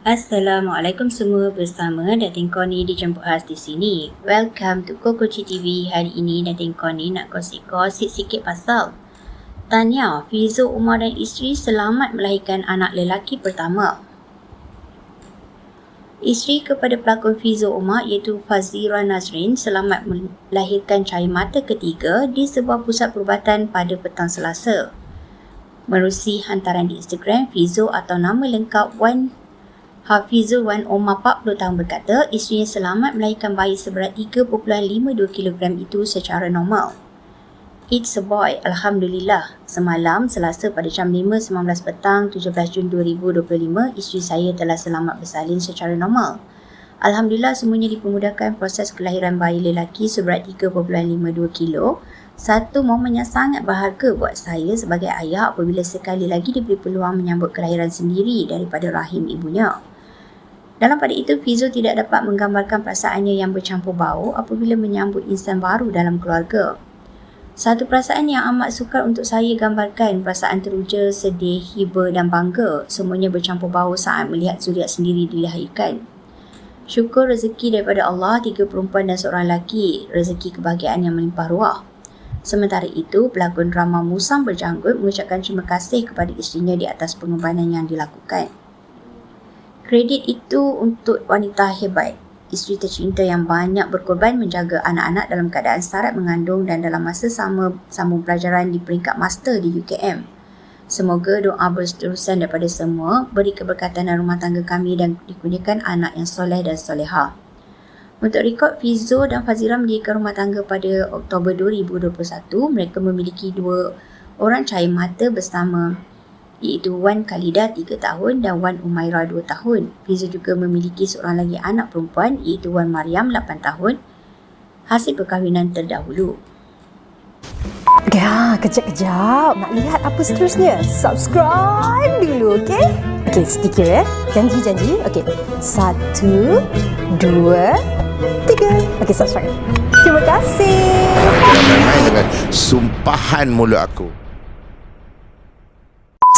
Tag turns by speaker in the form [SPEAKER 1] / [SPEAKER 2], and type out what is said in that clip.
[SPEAKER 1] Assalamualaikum semua bersama Datin Koni dijemput khas di sini. Welcome to Kokoci TV. Hari ini Datin Koni nak kongsi-kongsi sikit pasal Tanya, Fizo Umar dan isteri selamat melahirkan anak lelaki pertama. Isteri kepada pelakon Fizo Umar iaitu Fazira Nazrin selamat melahirkan cahaya mata ketiga di sebuah pusat perubatan pada petang Selasa. Merusi hantaran di Instagram, Fizo atau nama lengkap Wan Hafizul Wan Omar 40 tahun berkata isterinya selamat melahirkan bayi seberat 3.52 kg itu secara normal. It's a boy, Alhamdulillah. Semalam, Selasa pada jam 5.19 petang 17 Jun 2025, isteri saya telah selamat bersalin secara normal. Alhamdulillah semuanya dipermudahkan proses kelahiran bayi lelaki seberat 3.52 kg. Satu momen yang sangat berharga buat saya sebagai ayah apabila sekali lagi diberi peluang menyambut kelahiran sendiri daripada rahim ibunya. Dalam pada itu, Fizo tidak dapat menggambarkan perasaannya yang bercampur bau apabila menyambut insan baru dalam keluarga. Satu perasaan yang amat sukar untuk saya gambarkan perasaan teruja, sedih, hiba dan bangga semuanya bercampur bau saat melihat zuriat sendiri dilahirkan. Syukur rezeki daripada Allah, tiga perempuan dan seorang lelaki, rezeki kebahagiaan yang melimpah ruah. Sementara itu, pelakon drama Musang Berjanggut mengucapkan terima kasih kepada isterinya di atas pengorbanan yang dilakukan. Kredit itu untuk wanita hebat, isteri tercinta yang banyak berkorban menjaga anak-anak dalam keadaan syarat mengandung dan dalam masa sama sambung pelajaran di peringkat master di UKM. Semoga doa berterusan daripada semua beri keberkatan dalam rumah tangga kami dan dikurniakan anak yang soleh dan soleha. Untuk rekod, Fizo dan Fazira mendirikan rumah tangga pada Oktober 2021. Mereka memiliki dua orang cahaya mata bersama iaitu Wan Khalida 3 tahun dan Wan Umaira 2 tahun. Fiza juga memiliki seorang lagi anak perempuan iaitu Wan Mariam 8 tahun hasil perkahwinan terdahulu.
[SPEAKER 2] Ya, kejap-kejap. Nak lihat apa seterusnya? Subscribe dulu, okey? Okey, sedikit ya. Janji-janji. Okey. Satu, dua, tiga. Okey, subscribe. Terima kasih.
[SPEAKER 3] Dengan sumpahan mulut aku.